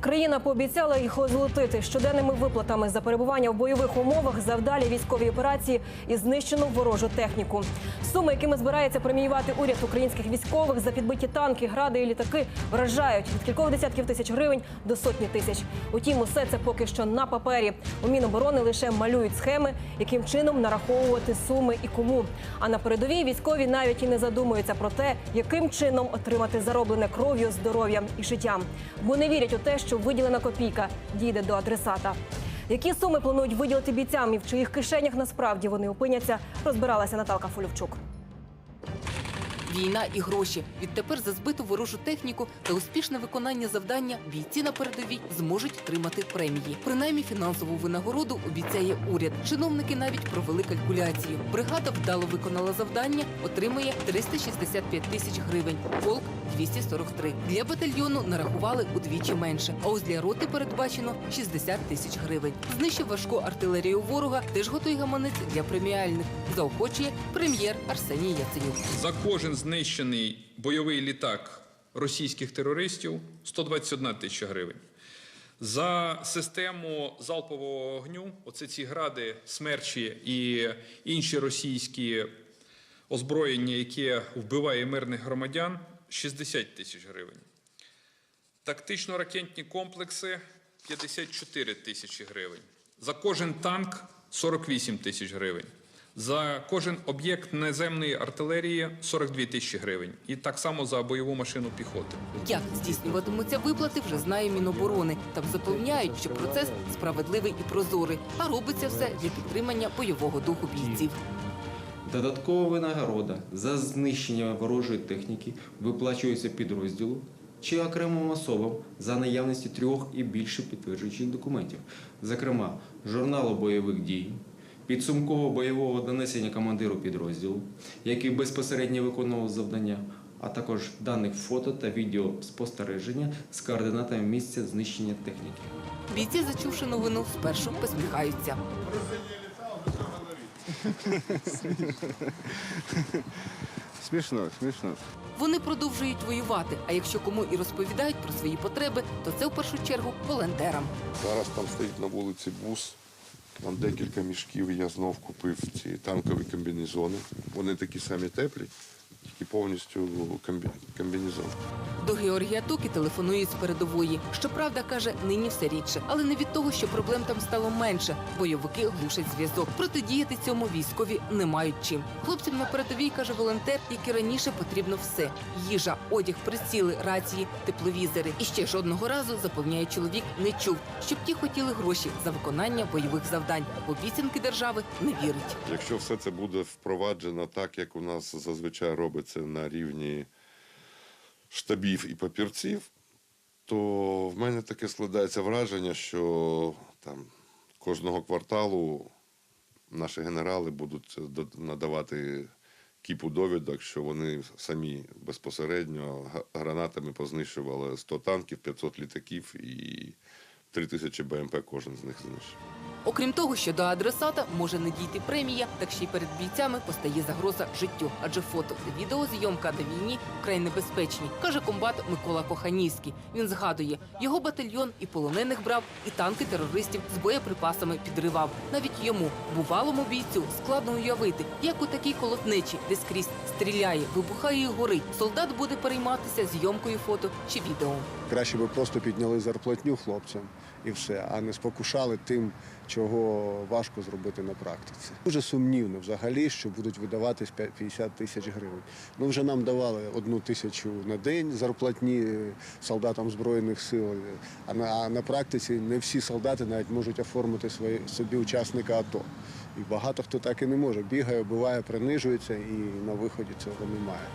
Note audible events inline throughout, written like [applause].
Країна пообіцяла їх озолотити щоденними виплатами за перебування в бойових умовах за вдалі військові операції і знищену ворожу техніку. Суми, якими збирається преміювати уряд українських військових за підбиті танки, гради і літаки, вражають від кількох десятків тисяч гривень до сотні тисяч. Утім, усе це поки що на папері. У Міноборони лише малюють схеми, яким чином нараховувати суми і кому. А на передовій військові навіть і не задумуються про те, яким чином отримати зароблене кров'ю, здоров'ям і життям, бо не вірять у те, що виділена копійка дійде до адресата. Які суми планують виділити бійцям і в чиїх кишенях насправді вони опиняться, розбиралася Наталка Фолівчук. Війна і гроші. Відтепер за збиту ворожу техніку та успішне виконання завдання бійці на передовій зможуть отримати премії. Принаймні фінансову винагороду обіцяє уряд. Чиновники навіть провели калькуляцію. Бригада вдало виконала завдання, отримує 365 тисяч гривень. Полк 243. Для батальйону нарахували удвічі менше. А ось для роти передбачено 60 тисяч гривень. Знищив важку артилерію ворога. Теж готує гаманець для преміальних. Заохочує прем'єр Арсеній Яценюк. За кожен знищений бойовий літак російських терористів 121 тисяча гривень. За систему залпового вогню, оце ці гради, смерчі і інші російські озброєння, яке вбиває мирних громадян, 60 тисяч гривень. Тактично-ракетні комплекси 54 тисячі гривень. За кожен танк 48 тисяч гривень. За кожен об'єкт наземної артилерії 42 тисячі гривень. І так само за бойову машину піхоти. Як здійснюватимуться виплати, вже знає Міноборони. Там запевняють, що процес справедливий і прозорий, а робиться все для підтримання бойового духу бійців. Додаткова винагорода за знищення ворожої техніки виплачується підрозділу чи окремим особам за наявності трьох і більше підтверджуючих документів, зокрема журналу бойових дій, підсумкового бойового донесення командиру підрозділу, який безпосередньо виконував завдання, а також даних фото та відео спостереження з координатами місця знищення техніки. Бійці, зачувши новину, спершу посміхаються. [laughs] Смішно, смішно. Вони продовжують воювати. А якщо кому і розповідають про свої потреби, то це в першу чергу волонтерам. Зараз там стоїть на вулиці бус. Там декілька мішків. Я знов купив ці танкові комбінезони. Вони такі самі теплі, тільки повністю комбі... комбінезон. До Георгія Туки телефонують з передової. Щоправда, каже, нині все рідше, але не від того, що проблем там стало менше. Бойовики глушать зв'язок. Протидіяти цьому військові не мають чим. Хлопцям на передовій каже волонтер, як і раніше потрібно все: їжа, одяг, приціли, рації, тепловізори. І ще жодного разу запевняє чоловік, не чув, щоб ті хотіли гроші за виконання бойових завдань. В обіцянки держави не вірить. Якщо все це буде впроваджено так, як у нас зазвичай робиться на рівні штабів і папірців, то в мене таке складається враження, що там кожного кварталу наші генерали будуть надавати кіпу довідок, що вони самі безпосередньо гранатами познищували 100 танків, 500 літаків і 3000 БМП кожен з них знищив. Окрім того, що до адресата може не дійти премія, так ще й перед бійцями постає загроза життю. Адже фото та відеозйомка на війні вкрай небезпечні, каже комбат Микола Коханівський. Він згадує, його батальйон і полонених брав, і танки терористів з боєприпасами підривав. Навіть йому, бувалому бійцю, складно уявити, як у такій колотнечі, де скрізь стріляє, вибухає і горить. Солдат буде перейматися зйомкою фото чи відео. Краще би просто підняли зарплатню хлопцям і все, а не спокушали тим, чого важко зробити на практиці. Дуже сумнівно взагалі, що будуть видаватись 50 тисяч гривень. Ну вже нам давали одну тисячу на день зарплатні солдатам збройних сил. А на, а на практиці не всі солдати навіть можуть оформити свої собі учасника АТО. І багато хто так і не може. Бігає, буває, принижується, і на виході цього немає.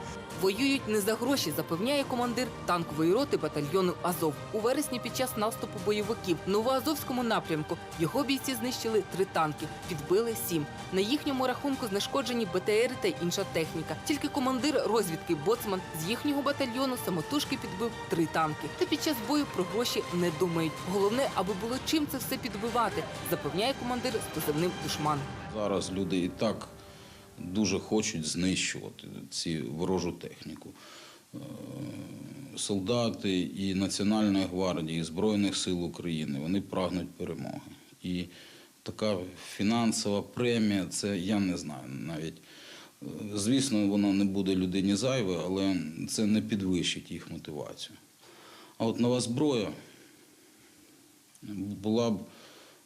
Воюють не за гроші, запевняє командир танкової роти батальйону Азов. У вересні під час наступу бойовиків Новоазовському напрямку його бійці знищили три танки, підбили сім. На їхньому рахунку знешкоджені БТРи та інша техніка. Тільки командир розвідки Боцман з їхнього батальйону самотужки підбив три танки. Та під час бою про гроші не думають. Головне, аби було чим це все підбивати, запевняє командир з позивним душман. Зараз люди і так дуже хочуть знищувати ці ворожу техніку. солдати і Національної гвардії, і Збройних сил України, вони прагнуть перемоги. І така фінансова премія, це я не знаю навіть. Е, Звісно, воно не буде людині зайве, але це не підвищить їх мотивацію. А от нова зброя була б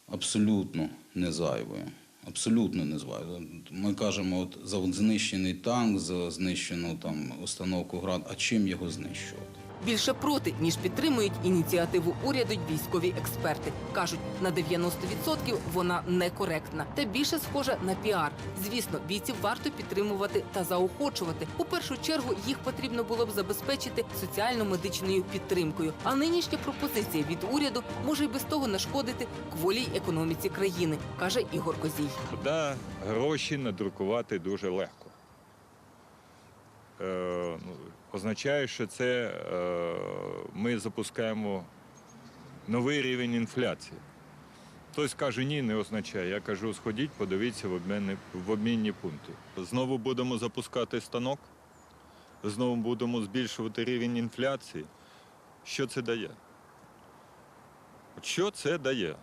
абсолютно не зайвою. Абсолютно не зайвою. Ми кажемо, от за знищений танк, за знищену там установку град, а чим його знищувати? Більше проти, ніж підтримують ініціативу уряду військові експерти. Кажуть, на 90% вона некоректна та більше схожа на піар. Звісно, бійців варто підтримувати та заохочувати. У першу чергу їх потрібно було б забезпечити соціально-медичною підтримкою. А нинішня пропозиція від уряду може й без того нашкодити кволій економіці країни, каже Ігор Козій. Да, гроші надрукувати дуже легко. Е, ну, означає, що це е, ми запускаємо новий рівень інфляції. Хтось каже, ні, не означає. Я кажу, сходіть, подивіться в, обмінні, в обмінні пункти. Знову будемо запускати станок, знову будемо збільшувати рівень інфляції. Що це дає? Що це дає?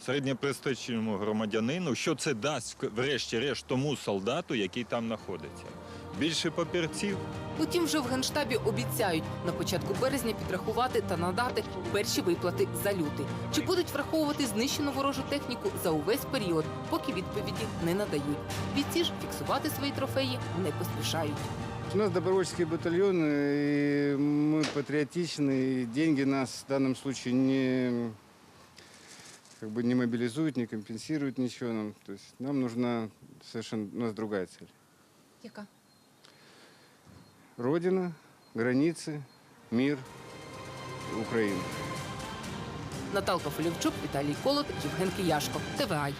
Середньопрестижному громадянину, що це дасть врешті-решт тому солдату, який там знаходиться? Більше папірців, Утім, вже в генштабі обіцяють на початку березня підрахувати та надати перші виплати за лютий. Чи будуть враховувати знищену ворожу техніку за увесь період, поки відповіді не надають. Бійці ж фіксувати свої трофеї не поспішають. У нас добровольческий батальон, и мы патриотичны, и деньги нас в данном случае не, как бы не мобилизуют, не компенсируют ничего нам. То есть нам нужна совершенно у нас другая цель. Яка? Родина, границы, мир, Україна. Наталка Фолівчук, Віталій Колот, Євген Кияшко. ТВАЙ.